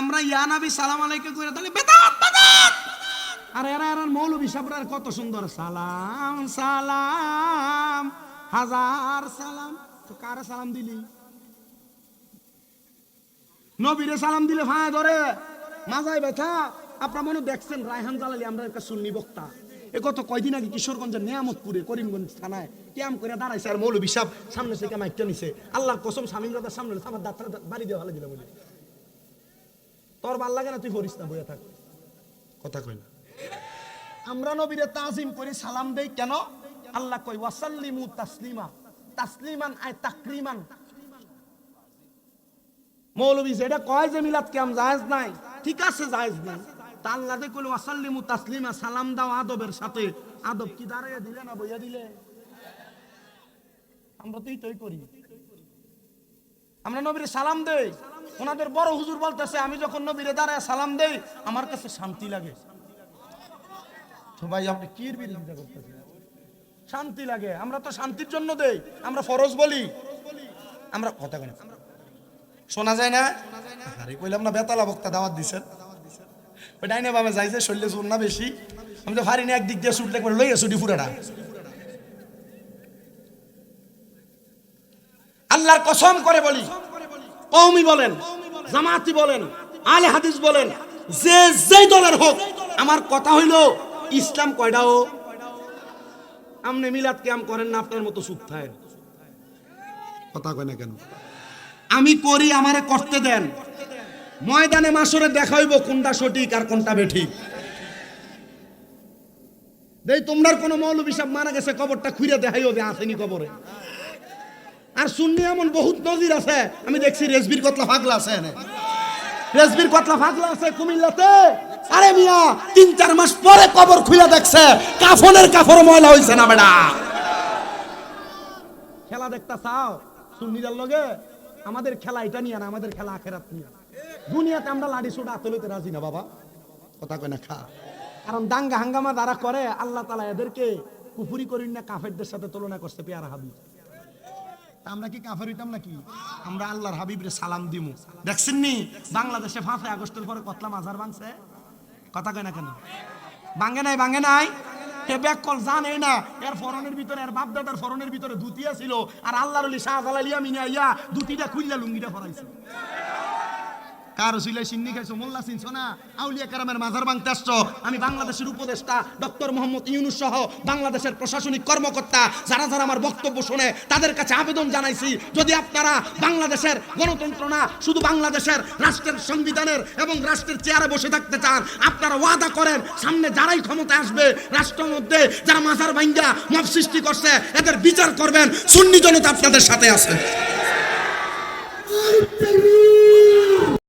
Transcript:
আমরা ইয়া নবী সালাম আলাইকুম করে তাহলে বেদাত বেদাত। আর এরা এরা মৌলবী সাবরার কত সুন্দর। সালাম সালাম, হাজার সালাম। তো কারে সালাম দিলি? নবীরে সালাম দিলে ভাঁয় ধরে। মাজায় ব্যথা। আপনার মনে দেখছেন, রায়হান জালালি আমরা একটা সুন্নি বক্তা। এ কত কয়দিন আগে কিশোরগঞ্জের নিয়ামতপুরে, করিমগঞ্জ থানায় ক্যাম করে দাঁড়াইছে আর মৌলবী সাহেব সামনে থেকে মাইকটা নিছে আল্লাহর কসম স্বামী সামনে আমার দাঁতটা বাড়ি দিয়ে ভালো দিলে বলে। তোর ভালো লাগে না তুই করিস না বইয়া থাক। কথা কই না। আমরা নবীরে তাজিম করি সালাম দেই কেন? আল্লাহ কই ওয়াসাল্লিমু তাসলিমা। তাসলিমান আয় তাকরিমান মৌলবী যেটা কয় যে মিলাদ কেম জায়েজ নাই? ঠিক আছে জায়েজ নাই। তা আল্লাহ যে কইল ওয়াসাল্লিমু তাসলিমা সালাম দাও আদবের সাথে। আদব কি দাঁড়াইয়া দিলে না বইয়া দিলে? আমরা তো এইটাই করি। আমরা নবীরে সালাম দেই। ওনাদের বড় হুজুর বলতেছে, আমি যখন নবীরে দাঁড়ায় সালাম দেই, আমার কাছে শান্তি লাগে। ভাই, আপনি কির বিরোধিতা করতেছেন? শান্তি লাগে। আমরা তো শান্তির জন্য দেই। আমরা ফরজ বলি। আমরা কথা কেন শোনা যায় না? আরে, কইলাম না, বেতালা বক্তা দাওয়াত দিছেন। ওই ডাইনে বামে যাইছে, শরীরে না বেশি। আমি তো পারি না একদিক দিয়ে ছুটলে লইয়া ছুটি ফুরাটা। আল্লাহর কসম করে বলি। কৌমি বলেন, জামাতি বলেন আলে হাদিস বলেন, যে যেই দলের হোক, আমার কথা হইল ইসলাম কয়টাও আমনে মিলাদ কেম করেন না, আপনার মতো সুখ থায় কথা কয় না কেন? আমি করি, আমারে করতে দেন। ময়দানে মাসরে দেখাইব কোনটা সঠিক আর কোনটা বেঠিক। দেই, তোমরার কোন মৌলবী সাহেব মারা গেছে, কবরটা খুঁড়ে দেখাইও যে আসেনি কবরে। আর শুননি এমন বহুত নজির আছে। আমি দেখছি রেসবির কতলা ফাগলা আছে এনে। রেসবির কতলা ফাগলা আছে কুমিল্লাতে। আরে মিয়া, তিন চার মাস পরে কবর খুলে দেখছে। কাফনের কাফর ময়লা হইছে না বেটা খেলা দেখতা চাও? সুন্নিদের লগে? আমাদের খেলা এটা নিয়ে না, আমাদের খেলা আখেরাত নিয়ে। দুনিয়াতে আমরা লাড়ি সুটা হাতে লইতে রাজি না, বাবা। কথা কয় না, খা। কারণ দাঙ্গা হাঙ্গামা যারা করে, আল্লাহ তালা এদেরকে কুফুরি করিন না কাফেরদের সাথে তুলনা করছে পেয়ারা হাবিব। তা আমরা কি কাফের হইতাম নাকি? আমরা আল্লাহর হাবিবরে সালাম দিমু। দেখছেন নি? বাংলাদেশে পাঁচই আগস্টের পরে কতলা মাজার ভাঙছে কথা কয় না কেন? ভাঙে নাই ভাঙে নাই। ছিল আর আল্লাহর আলী শাহজালালিয়া মিনা ইয়া দুটিটা খুললা লুঙ্গিটা ফরাইছে বাংলাদেশের উপদেষ্টা, ডক্টর মোহাম্মদ বাংলাদেশের প্রশাসনিক কর্মকর্তা, যারা যারা বক্তব্য শুনে, তাদের কাছে আবেদন জানাইছি, যদি আপনারা বাংলাদেশের গণতন্ত্র না, শুধু বাংলাদেশের রাষ্ট্রের সংবিধানের এবং রাষ্ট্রের চেয়ারে বসে থাকতে চান, আপনারা ওয়াদা করেন, সামনে যারাই ক্ষমতায় আসবে, রাষ্ট্রের মধ্যে যারা মাজার ভাঙ্গা মব সৃষ্টি করছে, এদের বিচার করবেন, সুন্নি জনতা আপনাদের সাথে আছে।